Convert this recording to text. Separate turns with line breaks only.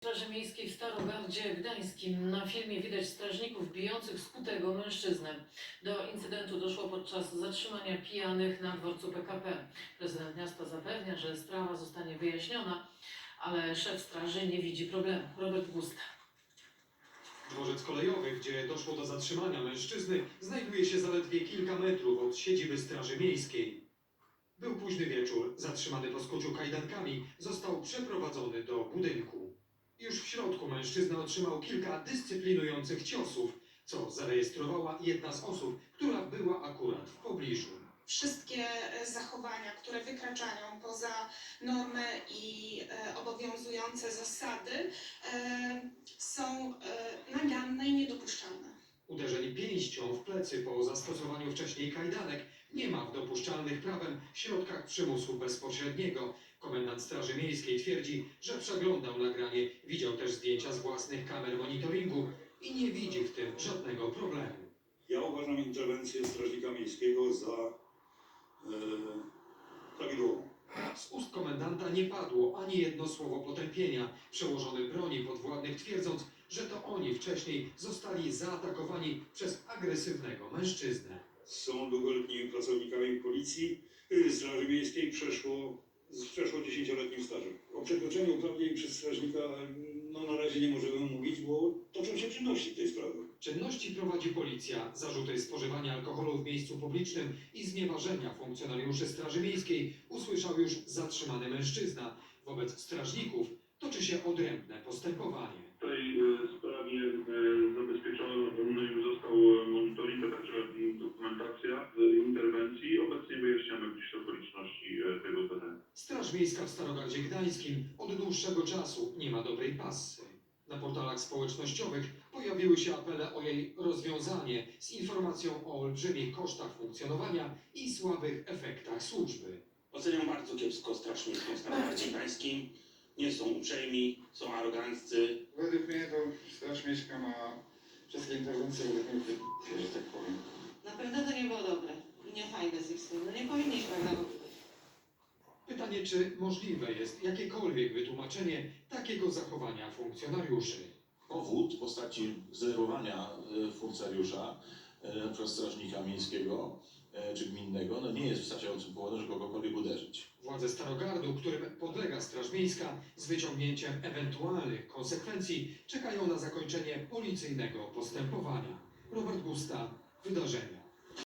Straży Miejskiej w Starogardzie Gdańskim. Na filmie widać strażników bijących skutego mężczyznę. Do incydentu doszło podczas zatrzymania pijanych na dworcu PKP. Prezydent miasta zapewnia, że sprawa zostanie wyjaśniona, ale szef straży nie widzi problemu. Robert Gusta.
Dworzec kolejowy, gdzie doszło do zatrzymania mężczyzny, znajduje się zaledwie kilka metrów od siedziby Straży Miejskiej. Był późny wieczór. Zatrzymany po skociu kajdankami został przeprowadzony do budynku. Już w środku mężczyzna otrzymał kilka dyscyplinujących ciosów, co zarejestrowała jedna z osób, która była akurat w pobliżu.
wszystkie e, zachowania, które wykraczają poza normy i e, obowiązujące zasady, e, są naganne i niedopuszczalne.
Uderzeń pięścią w plecy po zastosowaniu wcześniej kajdanek nie ma w dopuszczalnych prawem środkach przymusu bezpośredniego. Komendant Straży Miejskiej twierdzi, że przeglądał nagranie, widział też zdjęcia z własnych kamer monitoringu i nie widzi w tym żadnego problemu.
Ja uważam interwencję strażnika miejskiego za e,
nie padło ani jedno słowo potępienia. Przełożony broni podwładnych twierdząc, że to oni wcześniej zostali zaatakowani przez agresywnego mężczyznę.
Są długoletnimi pracownikami policji. Straży Miejskiej przeszło, przeszło 10-letnim stażem. O przekroczeniu uprawnień przez strażnika no, na razie nie możemy mówić, bo toczą się czynności w tej sprawie.
Czynności prowadzi policja. Zarzuty spożywania alkoholu w miejscu publicznym i znieważenia funkcjonariuszy Straży Miejskiej usłyszał już zatrzymany mężczyzna. Wobec strażników toczy się odrębne postępowanie.
W tej e, sprawie e,
Straż Miejska w Starogardzie Gdańskim od dłuższego czasu nie ma dobrej passy. Na portalach społecznościowych pojawiły się apele o jej rozwiązanie z informacją o olbrzymich kosztach funkcjonowania i słabych efektach służby.
Oceniam bardzo kiepsko Straż Miejską w Starogardzie Gdańskim. Nie są uprzejmi, są aroganccy.
Według mnie to Straż Miejska ma wszystkie interwencje według mnie wy- że tak powiem.
Na pewno to nie było dobre i nie fajne z ich strony. No nie powinniśmy tego
Pytanie, czy możliwe jest jakiekolwiek wytłumaczenie takiego zachowania funkcjonariuszy?
powód w postaci zdenerwowania e, funkcjonariusza, e, przykład strażnika miejskiego e, czy gminnego, no nie jest wystarczającym powodem, żeby kogokolwiek uderzyć.
Władze Starogardu, którym podlega Straż Miejska, z wyciągnięciem ewentualnych konsekwencji czekają na zakończenie policyjnego postępowania. Robert Gusta, Wydarzenia.